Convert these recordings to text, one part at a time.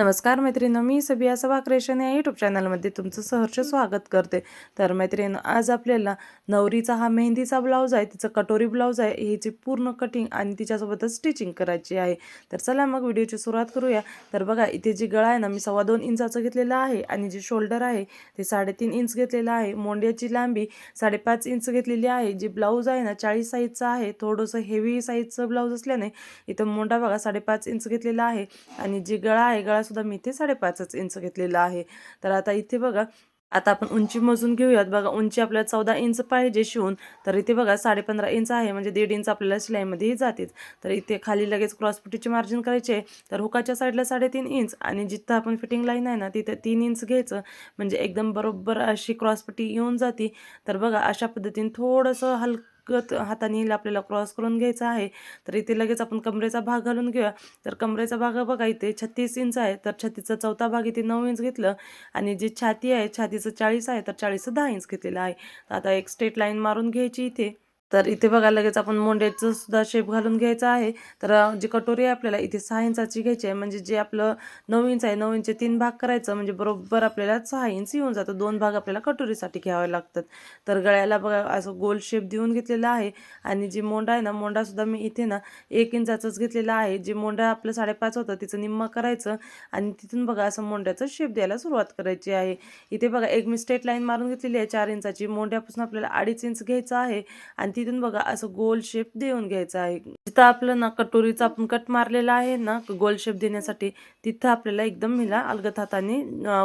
नमस्कार मैत्रिणी मी सबिया सभा क्रिएशन या यूट्यूब चॅनलमध्ये तुमचं सहर्ष स्वागत करते. तर मैत्रिणी आज आपल्याला नवरीचा हा मेहंदीचा ब्लाऊज आहे तिचं कटोरी ब्लाऊज आहे ह्याची पूर्ण कटिंग आणि तिच्यासोबतच स्टिचिंग करायची आहे. तर चला मग व्हिडिओची सुरुवात करूया. तर बघा इथे जी गळा आहे ना मी सव्वा दोन इंचाचं घेतलेलं आहे आणि जे शोल्डर आहे ते साडेतीन इंच घेतलेलं आहे. मोंड्याची लांबी साडेपाच इंच घेतलेली आहे. जी ब्लाऊज आहे ना चाळीस साईजचं आहे. थोडंसं हेवी साईजचं ब्लाऊज असल्याने इथं मोंडा बघा साडेपाच इंच घेतलेला आहे. आणि जी गळा आहे गळा सुद्धा मी इथे साडेपाचच इंच घेतलेला आहे. तर आता इथे बघा आता आपण उंची मोजून घेऊयात. बघा उंची आपल्याला चौदा इंच पाहिजे शिवून. तर इथे बघा साडेपंधरा इंच आहे. म्हणजे दीड इंच आपल्याला शिलाईमध्येही जातेच तर इथे खाली लगेच क्रॉसपट्टीची मार्जिन करायचे तर हुकाच्या साईडला साडेतीन इंच आणि जिथं आपण फिटिंग लाईन आहे ना तिथे तीन इंच घ्यायचं. म्हणजे एकदम बरोबर अशी क्रॉसपुटी येऊन जाते. तर बघा अशा पद्धतीने थोडंसं हलकं हाताने आपल्याला क्रॉस करून घ्यायचा आहे. तर इथे लगेच आपण कमरेचा भाग घालून घेऊया. तर कमरेचा भाग बघा इथे छत्तीस इंच आहे. तर छत्तीसचा चौथा भाग इथे नऊ इंच घेतलं आणि जी छाती आहे छातीचं चाळीस आहे तर चाळीसचं दहा इंच घेतलेलं आहे. तर आता एक स्ट्रेट लाईन मारून घ्यायची इथे. तर इथे बघा लगेच आपण मोंड्याचं सुद्धा शेप घालून घ्यायचा आहे. तर जी कटोरी आहे आपल्याला इथे सहा इंचाची घ्यायची आहे. म्हणजे जे आपलं नऊ इंच आहे नऊ इंचचे तीन भाग करायचं म्हणजे बरोबर आपल्याला सहा इंच येऊन जातं. दोन भाग आपल्याला कटोरीसाठी घ्यावे लागतात. तर गळ्याला बघा असं गोल शेप देऊन घेतलेला आहे. आणि जी मोंडा आहे ना मोंडासुद्धा मी इथे ना एक इंचाचंच घेतलेला आहे. जे मोंडा आपलं साडेपाच होतं तिचं निम्म करायचं. आणि तिथून बघा असं मोंड्याचं शेप द्यायला सुरुवात करायची आहे. इथे बघा एक मी स्ट्रेट लाईन मारून घेतलेली आहे. चार इंचाची मोंड्यापासून आपल्याला अडीच इंच घ्यायचं आहे. आणि तिथून बघा असं गोल शेप देऊन घ्यायचा आहे. जिथं आपलं ना कटोरीचा आपण कट मारलेला आहे ना गोल शेप देण्यासाठी तिथं आपल्याला एकदम हिला अलगत हाताने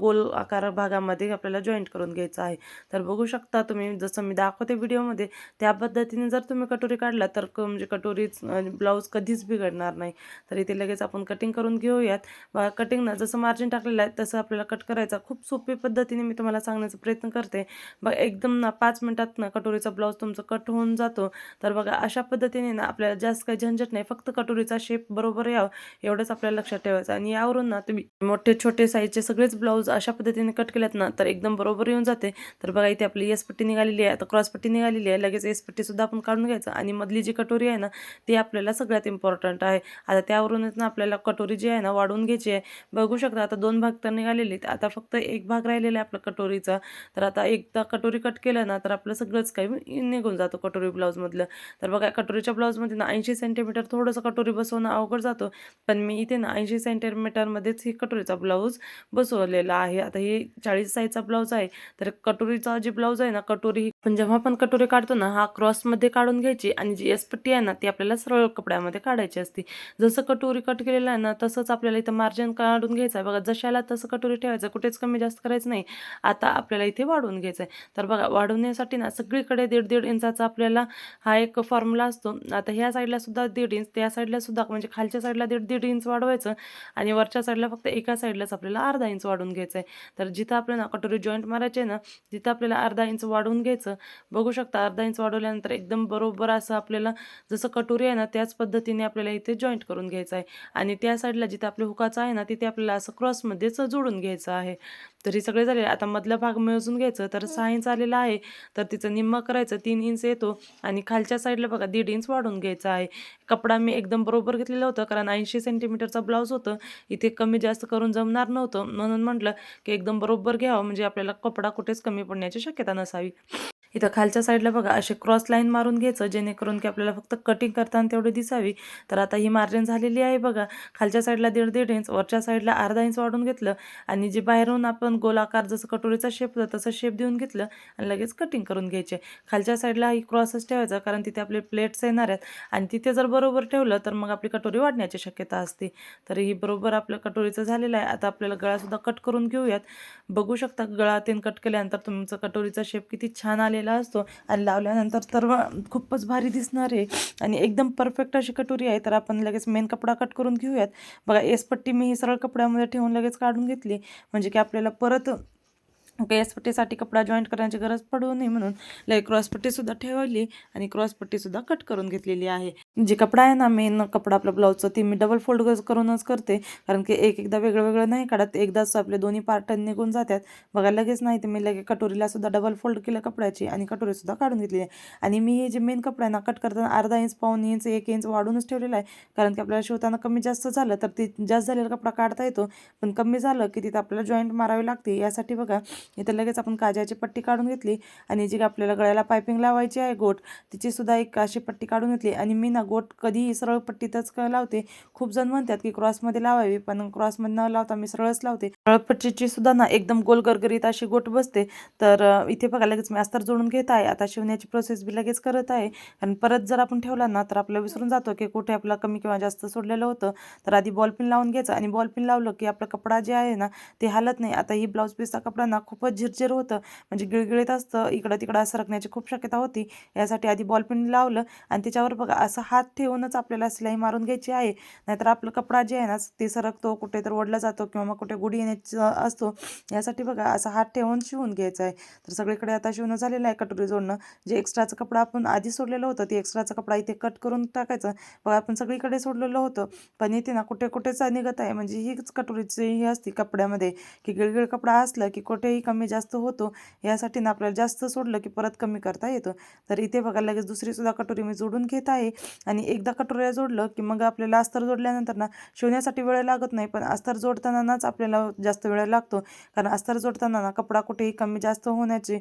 गोल आकार भागामध्ये आपल्याला जॉईंट करून घ्यायचं आहे. तर बघू शकता तुम्ही जसं मी दाखवते व्हिडिओमध्ये त्या पद्धतीने जर तुम्ही कटोरी काढला तर म्हणजे कटोरी ब्लाऊज कधीच बिघडणार नाही. तर इथे लगेच आपण कटिंग करून घेऊयात. बघा कटिंग ना जसं मार्जिन टाकलेलं आहे तसं आपल्याला कट करायचा खूप सोपी पद्धतीने मी तुम्हाला सांगण्याचा प्रयत्न करते. बघा एकदम ना पाच मिनटात ना कटोरीचा ब्लाऊज तुमचं कट होऊन जातो. तर बघा अशा पद्धतीने ना आपल्याला जास्त काही झंझट नाही. फक्त कटोरीचा शेप बरोबर यावं एवढंच आपल्याला लक्षात ठेवायचं. आणि यावरून ना तुम्ही मोठे छोटे साईजचे सगळेच ब्लाऊज अशा पद्धतीने कट केल्यात ना तर एकदम बरोबर येऊन जाते. तर बघा इथे आपली एस पट्टी निघालेली आहे. आता क्रॉस पट्टी निघालेली आहे. लगेच एस आपण काढून घ्यायचं. आणि मधली जी कटोरी आहे ना ती आपल्याला सगळ्यात इम्पॉर्टंट आहे. आता त्यावरूनच ना आपल्याला कटोरी जी आहे ना वाढवून घ्यायची आहे. बघू शकता आता दोन भाग तर निघालेले आहेत. आता फक्त एक भाग राहिलेला आहे आपला कटोरीचा. तर आता एकदा कटोरी कट केलं ना तर आपलं सगळंच काही निघून जातो कटोरी ब्लाऊजमधलं. तर बघा कटोरीच्या ब्लाऊजमध्ये ना ऐंशी सेंटीमीटर थोडंसं कटोरी बसवणं अवघड जातो. पण मी इथे ना ऐंशी सेंटीमीटरमध्येच ही कटोरीचा ब्लाऊज बसवलेला आहे. आता हे चाळीस साईजचा ब्लाऊज आहे. तर कटोरीचा जे ब्लाऊज आहे ना कटोरी ही पण जेव्हा आपण कटोरी काढतो ना हा क्रॉसमध्ये काढून घ्यायची आणि जी एस पट्टी आहे ना ती आपल्याला सरळ कपड्यामध्ये काढायची असते. जसं कटोरी कट केलेलं आहे ना तसंच आपल्याला इथं मार्जिन काढून घ्यायचं आहे. बघा जशाला तसं कटोरी ठेवायचं कुठेच कमी जास्त करायचं नाही. आता आपल्याला इथे वाढवून घ्यायचं आहे. तर बघा वाढवण्यासाठी ना सगळीकडे दीड दीड इंचाचा आपल्याला हा एक फॉर्म्युला असतो. आता ह्या साईडला सुद्धा दीड इंच त्या साईडला सुद्धा म्हणजे खालच्या साईडला दीड दीड इंच वाढवायचं आणि वरच्या साईडला फक्त एका साईडलाच आपल्याला अर्धा इंच वाढवून घ्यायचं आहे तर जिथं आपल्याला कटोरी जॉईंट मारायचे ना तिथं आपल्याला अर्धा इंच वाढवून घ्यायचं. बघू शकता अर्धा इंच वाढवल्यानंतर एकदम बरोबर असं आपल्याला जसं कटोरी आहे ना त्याच पद्धतीने आपल्याला इथे जॉईंट करून घ्यायचं आहे आणि त्या साईडला जिथे आपल्या हुकाचं आहे ना तिथे आपल्याला असं क्रॉसमध्येच जोडून घ्यायचं आहे. तर हे सगळे झाले. आता मधला भाग मिळून घ्यायचं. तर सहा इंच आलेला आहे. तर तिचं निम्मा करायचं तीन इंच येतो. आणि खालच्या साईडला बघा दीड इंच वाढून घ्यायचा आहे. कपडा मी एकदम बरोबर घेतलेला होता कारण ऐंशी सेंटीमीटरचा ब्लाऊज होतं. इथे कमी जास्त करून जमणार नव्हतं. म्हणून म्हटलं की एकदम बरोबर घ्यावं म्हणजे आपल्याला कपडा कुठेच कमी पडण्याची शक्यता नसावी. इथं खालच्या साईडला बघा असे क्रॉस लाईन मारून घ्यायचं जेणेकरून की आपल्याला फक्त कटिंग करताना तेवढी दिसावी. तर आता ही मार्जिन झालेली आहे बघा. खालच्या साईडला दीड दीड इंच वरच्या साईडला अर्धा इंच वाढून घेतलं. आणि जे बाहेरून आपण गोलाकार जसं कटोरीचा शेप होता तसं शेप देऊन घेतलं आणि लगेच कटिंग करून घ्यायचे. खालच्या साईडला ही क्रॉसच ठेवायचा कारण तिथे आपले प्लेट्स येणार आहेत. आणि तिथे जर बरोबर ठेवलं तर मग आपली कटोरी वाढण्याची शक्यता असते. तर ही बरोबर आपलं कटोरीचं झालेलं आहे. आता आपल्याला गळासुद्धा कट करून घेऊयात. बघू शकता गळा तीन कट केल्यानंतर तुमचं कटोरीचा शेप किती छान लावलेला असतो. आणि लावल्यानंतर तर खूपच भारी दिसणार आहे. आणि एकदम परफेक्ट अशी कटोरी आहे. तर आपण लगेच मेन कपडा कट करून घेऊयात. बघा एसपट्टी मी ही सरळ कपड्यामध्ये ठेवून लगेच काढून घेतली. म्हणजे की आपल्याला परत एसपट्टीसाठी कपडा जॉईंट करण्याची गरज पडू नये म्हणून लय क्रॉसपट्टीसुद्धा ठेवली आणि क्रॉसपट्टीसुद्धा कट करून घेतलेली आहे. जे कपडा आहे ना मेन कपडा आपला ब्लाऊजचा ती मी डबल फोल्ड करूनच करते. कारण की एक एकदा वेगळं वेगळं नाही काढत एकदाच आपले दोन्ही पार्ट निघून जातात. बघा लगेच नाही तर मी लगे कटोरीला सुद्धा डबल फोल्ड केलं कपड्याची आणि कटोरीसुद्धा काढून घेतली आहे. आणि मी हे जे मेन कपडा आहे ना कट करताना अर्धा इंच पाऊन इंच एक इंच वाढूनच ठेवलेला आहे. कारण की आपल्याला शिवताना कमी जास्त झालं तर ती जास्त झालेला कपडा काढता येतो. पण कमी झालं की तिथं आपल्याला जॉईंट मारावी लागते. यासाठी बघा इथं लगेच आपण काजाची पट्टी काढून घेतली. आणि जी आपल्याला गळ्याला पायपिंग लावायची आहे गोट तिची सुद्धा एक अशी पट्टी काढून घेतली. आणि मी ना गोट कधीही सरळ पट्टीतच क- लावते. खूप जण म्हणतात की क्रॉसमध्ये लावावी पण क्रॉसमध्ये न लावता मी सरळच लावते. सरळ पट्टीची सुद्धा ना एकदम गोल गरगरीत अशी गोट बसते. तर इथे बघा लगेच मी अस्तर जोडून घेत आहे. आता शिवण्याची प्रोसेस बी लगेच करत आहे. आणि परत जर आपण ठेवला ना तर आपलं विसरून जातो की कुठे आपला कमी किंवा जास्त सोडलेलं होतं. तर आधी बॉल पिन लावून घ्यायचं आणि बॉल पिन लावलं की आपला कपडा जे आहे ना ते हालत नाही. आता ही ब्लाऊज पीसचा कपडा ना खूपच झिरझिर होतं. म्हणजे गिळगिळीत असतं. इकडं तिकडं सरकण्याची खूप शक्यता होती. यासाठी आधी बॉल पिन लावलं आणि त्याच्यावर बघा असं हात हात ठेवूनच आपल्याला सिलाई मारून घ्यायची आहे. नाहीतर आपलं कपडा जे आहे ना ते सरकतो कुठे तर ओढला जातो किंवा मग कुठे गुढी येण्याचा असतो. यासाठी बघा असं हात ठेवून शिवून घ्यायचा आहे. तर सगळीकडे आता शिवणं झालेलं आहे कटोरी जोडणं. जे एक्स्ट्राचं कपडा आपण आधी सोडलेलं होतं ते एक्स्ट्राचा कपडा इथे कट करून टाकायचं. बघा आपण सगळीकडे सोडलेलं होतं. पण इथे ना कुठे कुठेच निघत आहे. म्हणजे हीच कटोरीची ही असते कपड्यामध्ये. की गिळगिळ कपडा असला की कुठेही कमी जास्त होतो. यासाठी ना आपल्याला जास्त सोडलं की परत कमी करता येतं. तर इथे बघा लगेच दुसरीसुद्धा कटोरी मी जोडून घेत आहे. आणि एकदा कटोऱ्या जोडलं की मग आपल्याला अस्तर जोडल्यानंतर ना शिवण्यासाठी वेळ लागत नाही पण अस्तर जोडतानाच आपल्याला जास्त वेळ लागतो. कारण अस्तर जोडताना ना कपडा कुठेही कमी जास्त होण्याची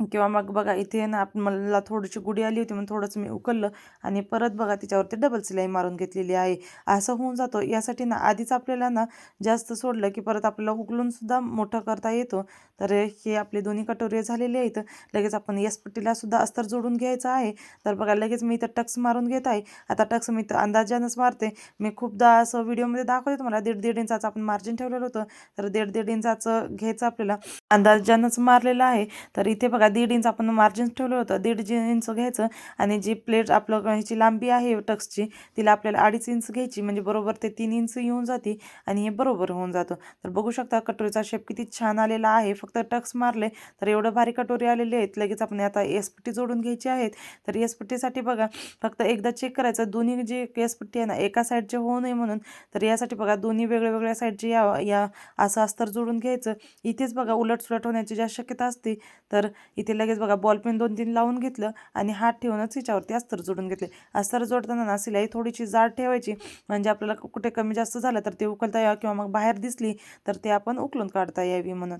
किंवा मग बघा इथे ना आप मला थोडीशी गुढी आली होती म्हणून थोडंसं मी उकललं आणि परत बघा तिच्यावरती डबल सिलाई मारून घेतलेली आहे. असं होऊन जातो. यासाठी ना आधीच आपल्याला ना जास्त सोडलं की परत आपल्याला उकलून सुद्धा मोठं करता येतो. तर हे आपले दोन्ही कटोरे झालेले आहेत. लगेच आपण यस पट्टीला सुद्धा अस्तर जोडून घ्यायचं आहे. तर बघा लगेच मी इथं टक्स मारून घेत आहे. आता टक्स मी तर अंदाजानंच मारते. मी खूपदा असं व्हिडिओमध्ये दाखवते तुम्हाला दीड दीड इंचाचं आपण मार्जिन ठेवलेलं होतं. तर दीड दीड इंचाचं घ्यायचं आपल्याला. अंदाजानंच मारलेलं आहे. तर इथे बघा दीड इंच आपण मार्जिन ठेवलं होतं. दीड जी इंच घ्यायचं आणि जी प्लेट आपलं ह्याची लांबी आहे टक्सची तिला आपल्याला अडीच इंच घ्यायची. म्हणजे बरोबर ते तीन इंच येऊन जाते आणि हे बरोबर होऊन जातं. तर बघू शकता कटोरीचा शेप किती छान आलेला आहे. फक्त टक्स मारले तर एवढं भारी कटोरी आलेली आहेत. लगेच आपण आता एसपट्टी जोडून घ्यायची आहेत. तर एसपट्टीसाठी बघा फक्त एकदा चेक करायचं. दोन्ही जी एसपट्टी आहे ना एका साईडचे होऊ नये म्हणून. तर यासाठी बघा दोन्ही वेगळ्या वेगळ्या साईडचे या या असं अस्तर जोडून घ्यायचं. इथेच बघा उलट सुलट होण्याची ज्या शक्यता असते तर इथे लगेच बघा बॉल पेन दोन तीन लावून घेतलं आणि हात ठेवूनच हिच्यावरती अस्तर जोडून घेतले. अस्तर जोडताना ना सिलाई थोडीशी जाड ठेवायची म्हणजे आपल्याला कुठे कमी जास्त झालं तर ते उकलता यावं किंवा मग बाहेर दिसली तर ते आपण उकलून काढता यावी म्हणून.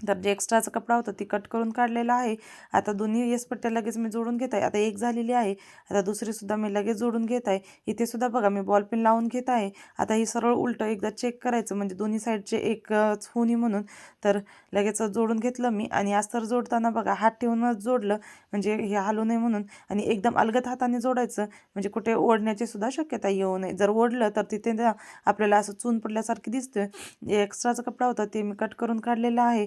तर जे एक्स्ट्राचा कपडा होता ती कट करून काढलेला आहे. आता दोन्ही येस पट्ट्या लगेच मी जोडून घेत आहे. आता एक झालेली आहे. आता दुसरीसुद्धा मी लगेच जोडून घेत आहे. इथे सुद्धा बघा मी बॉल पेन लावून घेत आहे. आता ही सरळ उलटं एकदा चेक करायचं. म्हणजे दोन्ही साईडचे एकच होणी म्हणून. तर लगेच जोडून घेतलं मी. आणि अस्तर जोडताना बघा हात ठेवूनच जोडलं. म्हणजे हे हलू नये म्हणून. आणि एकदम अलगद हाताने जोडायचं. म्हणजे कुठे ओढण्याची सुद्धा शक्यता येऊ नये. जर ओढलं तर तिथे आपल्याला असं चून पडल्यासारखी दिसतं जे एक्स्ट्राचा कपडा होता ते मी कट करून काढलेला आहे.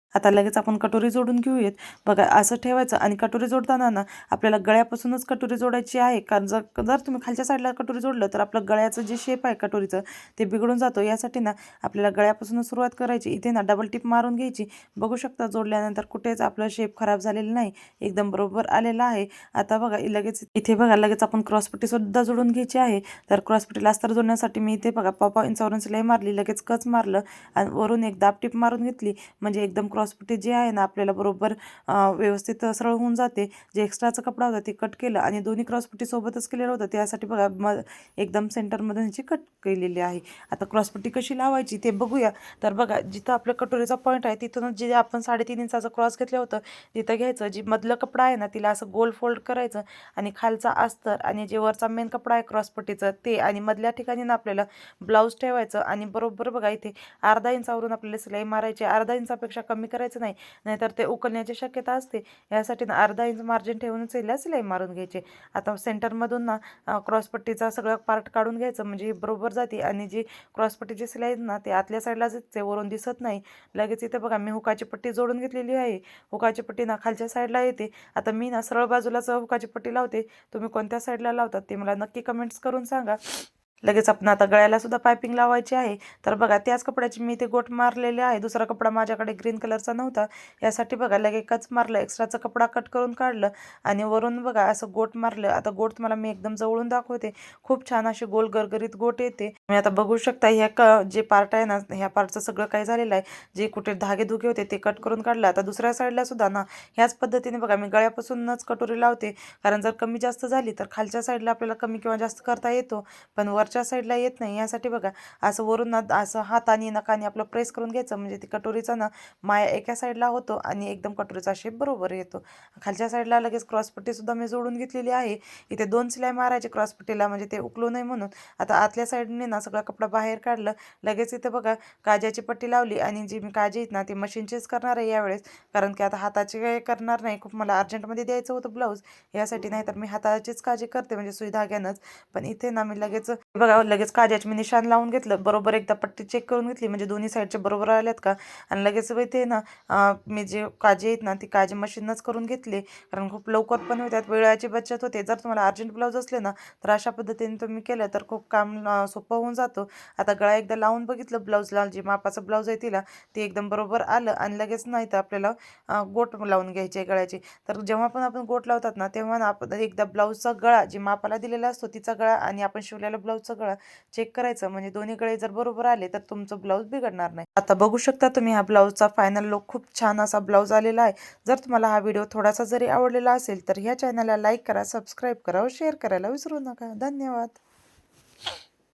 आता लगेच आपण कटोरी जोडून घेऊयात. बघा असं ठेवायचं आणि कटोरी जोडताना ना आपल्याला गळ्यापासूनच कटोरी जोडायची आहे. कारण जर जर तुम्ही खालच्या साईडला कटोरी जोडलं तर आपलं गळ्याचं जे शेप आहे कटोरीचं ते बिघडून जातो. यासाठी ना आपल्याला गळ्यापासूनच सुरुवात करायची. इथे ना डबल टिप मारून घ्यायची. बघू शकता जोडल्यानंतर कुठेच आपलं शेप खराब झालेलं नाही. एकदम बरोबर आलेला आहे. आता बघा लगेच इथे बघा लगेच आपण क्रॉसपट्टीसुद्धा जोडून घ्यायची आहे. तर क्रॉसपट्टीला अस्तर जोडण्यासाठी मी इथे बघा पापा इंचावरून सिलाई मारली. लगेच कच मारलं आणि वरून एक दाब टिप मारून घेतली. म्हणजे एकदम क्रॉस क्रॉसपट्टी जे आहे ना आपल्याला बरोबर व्यवस्थित सरळ होऊन जाते. जे एक्स्ट्राचा कपडा होता ते कट केलं आणि दोन्ही क्रॉसपट्टी सोबतच केलेलं होतं. त्यासाठी बघा म एकदम सेंटरमधून ह्याची कट केलेली आहे. आता क्रॉसपट्टी कशी लावायची ते बघूया. तर बघा जिथं आपल्या कटोरीचा पॉईंट आहे तिथूनच जे आपण साडेतीन इंचाचं क्रॉस घेतलं होतं तिथं घ्यायचं जी मधलं कपडा आहे ना तिला असं गोल फोल्ड करायचं आणि खालचा अस्तर आणि जे वरचा मेन कपडा आहे क्रॉसपट्टीचं ते आणि मधल्या ठिकाणी ना आपल्याला ब्लाऊज ठेवायचं आणि बरोबर बघा इथे अर्धा इंचावरून आपल्याला सिलाई मारायची अर्धा इंचापेक्षा कमी करायचं नाही. नाहीतर ते उकलण्याची शक्यता असते. यासाठी ना अर्धा इंच मार्जिन ठेवूनच हिला सिलाई मारून घ्यायची. आता सेंटरमधून ना क्रॉसपट्टीचा सगळं पार्ट काढून घ्यायचं. म्हणजे ही बरोबर जाते आणि जी क्रॉसपट्टीची सिलाई ना ते आतल्या साईडला दिसते वरून दिसत नाही. लगेच इथे बघा मी हुकाची पट्टी जोडून घेतलेली आहे. हुकाची पट्टी ना खालच्या साईडला येते. आता मी ना सरळ बाजूलाच हुकाची पट्टी लावते. तुम्ही कोणत्या साईडला लावतात ते मला नक्की कमेंट्स करून सांगा. लगेच आपण आता गळ्याला सुद्धा पायपिंग लावायची आहे. तर बघा त्याच कपड्याची मी ते गोट मारलेले आहे. दुसरा कपडा माझ्याकडे ग्रीन कलरचा नव्हता. यासाठी बघा लगेच मारलं. एक्स्ट्राचा कपडा कट करून काढलं आणि वरून बघा असं गोट मारलं. आता गोट तुम्हाला मी एकदम जवळून दाखवते. खूप छान अशी गोल गरगरीत गोट येते. तुम्ही आता बघू शकता ह्या क जे पार्ट आहे ना ह्या पार्टचं सगळं काय झालेलं आहे. जे कुठे धागे धुगे होते ते कट करून काढलं. आता दुसऱ्या साईडला सुद्धा ना ह्याच पद्धतीने बघा मी गळ्यापासूनच कटोरी लावते. कारण जर कमी जास्त झाली तर खालच्या साईडला आपल्याला कमी किंवा जास्त करता येतो. पण वर वरच्या साईडला येत नाही. यासाठी बघा असं वरून ना असं हाताने नकाने आपलं प्रेस करून घ्यायचं. म्हणजे ती कटोरीचा ना माया एका साईडला होतो आणि एकदम कटोरीचा शेप बरोबर येतो. खालच्या साईडला लगेच क्रॉसपट्टीसुद्धा मी जोडून घेतलेली आहे. इथे दोन सिलाई मारायचे क्रॉसपट्टीला म्हणजे ते उकलू नये म्हणून. आता आतल्या साईडने ना सगळा कपडा बाहेर काढलं. लगेच इथे बघा काजाची पट्टी लावली आणि जी मी काजी आहेत ना ती मशीनचीच करणार आहे यावेळेस. कारण की आता हाताची काही करणार नाही. खूप मला अर्जंटमध्ये द्यायचं होतं ब्लाऊज यासाठी नाही तर मी हाताचीच काळजी करते म्हणजे सुई धाग्यानंच. पण इथे ना मी लगेच बघा लगेच काजाची मी निशाण लावून घेतलं. बरोबर एकदा पट्टी चेक करून घेतली. म्हणजे दोन्ही साईडचे बरोबर आल्यात का? आणि लगेच इथे ना मी जे काजे आहेत ना ती काजे मशीनच करून घेतली. कारण खूप लवकर पण होत्यात वेळाची बचत होते. जर तुम्हाला अर्जंट ब्लाऊज असले ना तर अशा पद्धतीने तुम्ही केलं तर खूप काम सोपं होऊन जातो. आता गळा एकदा लावून बघितलं ब्लाऊजला जी मापाचं ब्लाऊज आहे तिला ते एकदम बरोबर आलं. आणि लगेच नाही तर आपल्याला गोट लावून घ्यायची आहे गळ्याची. तर जेव्हा पण आपण गोट लावतात ना तेव्हा ना आपण एकदा ब्लाऊजचा गळा जी मापाला दिलेला असतो तिचा गळा आणि आपण शिवलेला ब्लाऊजचा सगळं चेक करायचं. म्हणजे दोन्ही गळे जर बरोबर आले तर तुमचं ब्लाऊज बिघडणार नाही. आता बघू शकता तुम्ही हा ब्लाऊजचा फायनल लुक खूप छान असा ब्लाऊज आलेला आहे. जर तुम्हाला हा व्हिडिओ थोडासा जरी आवडलेला असेल तर ह्या चॅनलला लाईक करा सबस्क्राईब करा व शेअर करायला विसरू नका. धन्यवाद.